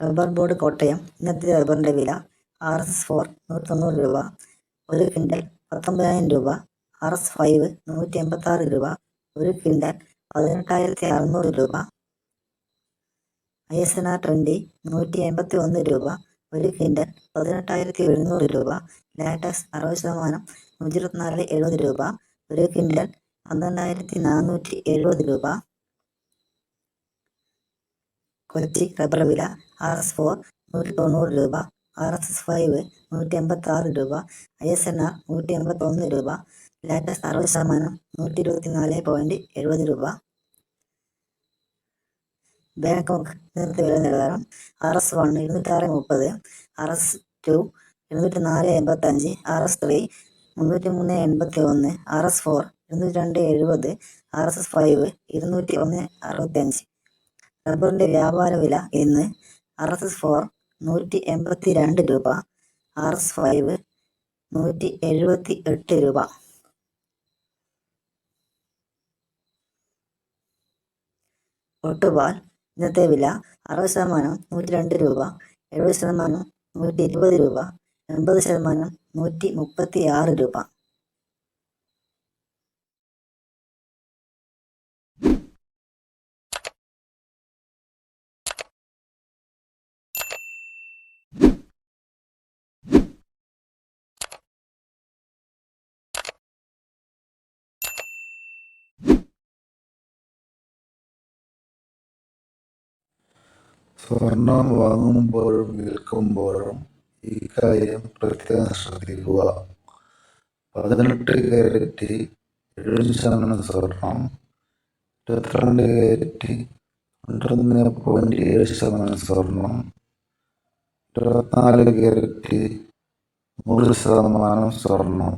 Rubber board Kottayam ഇന്നത്തെ റബ്ബറിന്റെ വില ആർ എസ് ഫോർ നൂറ്റൊണ്ണൂറ് രൂപ ഒരു ക്വിന്റൽ പത്തൊമ്പതിനായിരം രൂപ ആർ എസ് ഫൈവ് നൂറ്റി എൺപത്താറ് രൂപ ഒരു ക്വിന്റൽ പതിനെട്ടായിരത്തി അറുന്നൂറ് രൂപ I S N R twenty നൂറ്റി എൺപത്തി ഒന്ന് രൂപ ഒരു ക്വിന്റൽ പതിനെട്ടായിരത്തി എഴുന്നൂറ് രൂപ ലാറ്റക്സ് അറുപത് ശതമാനം നൂറ്റി ഇരുപത്തിനാല് എഴുപത് രൂപ ഒരു ക്വിന്റൽ പന്ത്രണ്ടായിരത്തി നാനൂറ്റി എഴുപത് രൂപ കൊച്ചി റബ്ബർ വില ആർ എസ് ഫോർ നൂറ്റി തൊണ്ണൂറ് രൂപ ആർ എസ് എസ് ഫൈവ് നൂറ്റി എൺപത്തി ആറ് രൂപ ഐ എസ് എൻ ആർ നൂറ്റി എൺപത്തി ഒന്ന് രൂപ ലാറ്റസ്റ്റ് അറുപത് ശതമാനം നൂറ്റി ഇരുപത്തി നാല് പോയിന്റ് എഴുപത് രൂപ. ബാങ്കോക്ക് ഇന്നത്തെ വില നിലവാരം ആർ എസ് വൺ ഇരുന്നൂറ്റാറ് മുപ്പത് ആർ എസ് ടു ഇരുന്നൂറ്റി നാല് എൺപത്തഞ്ച് ആർ എസ് ത്രീ മുന്നൂറ്റി മൂന്ന് എൺപത്തി ഒന്ന് ആർ എസ് ഫോർ ഇരുന്നൂറ്റി രണ്ട് എഴുപത് ആർ എസ് എസ് ഫൈവ് ഇരുന്നൂറ്റി ഒന്ന് അറുപത്തഞ്ച് റബ്ബറിന്റെ വ്യാപാര വില ഇന്ന് ആർ എസ് എസ് ഫോർ നൂറ്റി എൺപത്തി രണ്ട് രൂപ ആർ എസ് ഫൈവ് നൂറ്റി എഴുപത്തി എട്ട് രൂപ. ഒട്ടുപാൽ ഇന്നത്തെ വില അറുപത് ശതമാനം നൂറ്റി രണ്ട് രൂപ എഴുപത് ശതമാനം നൂറ്റി ഇരുപത് രൂപ എൺപത് ശതമാനം നൂറ്റി മുപ്പത്തി ആറ് രൂപ. സ്വർണം വാങ്ങുമ്പോഴും വിൽക്കുമ്പോഴും ഈ കാര്യം പ്രത്യേകം ശ്രദ്ധിക്കുക. പതിനെട്ട് കാരറ്റ് എഴുപത് ശതമാനം സ്വർണം ഇരുപത്തിരണ്ട് കാരറ്റ് പന്ത്രണ്ട് പോയിന്റ് ഏഴ് ശതമാനം സ്വർണം ഇരുപത്തിനാല് കാരറ്റ് നൂറ് ശതമാനം സ്വർണം.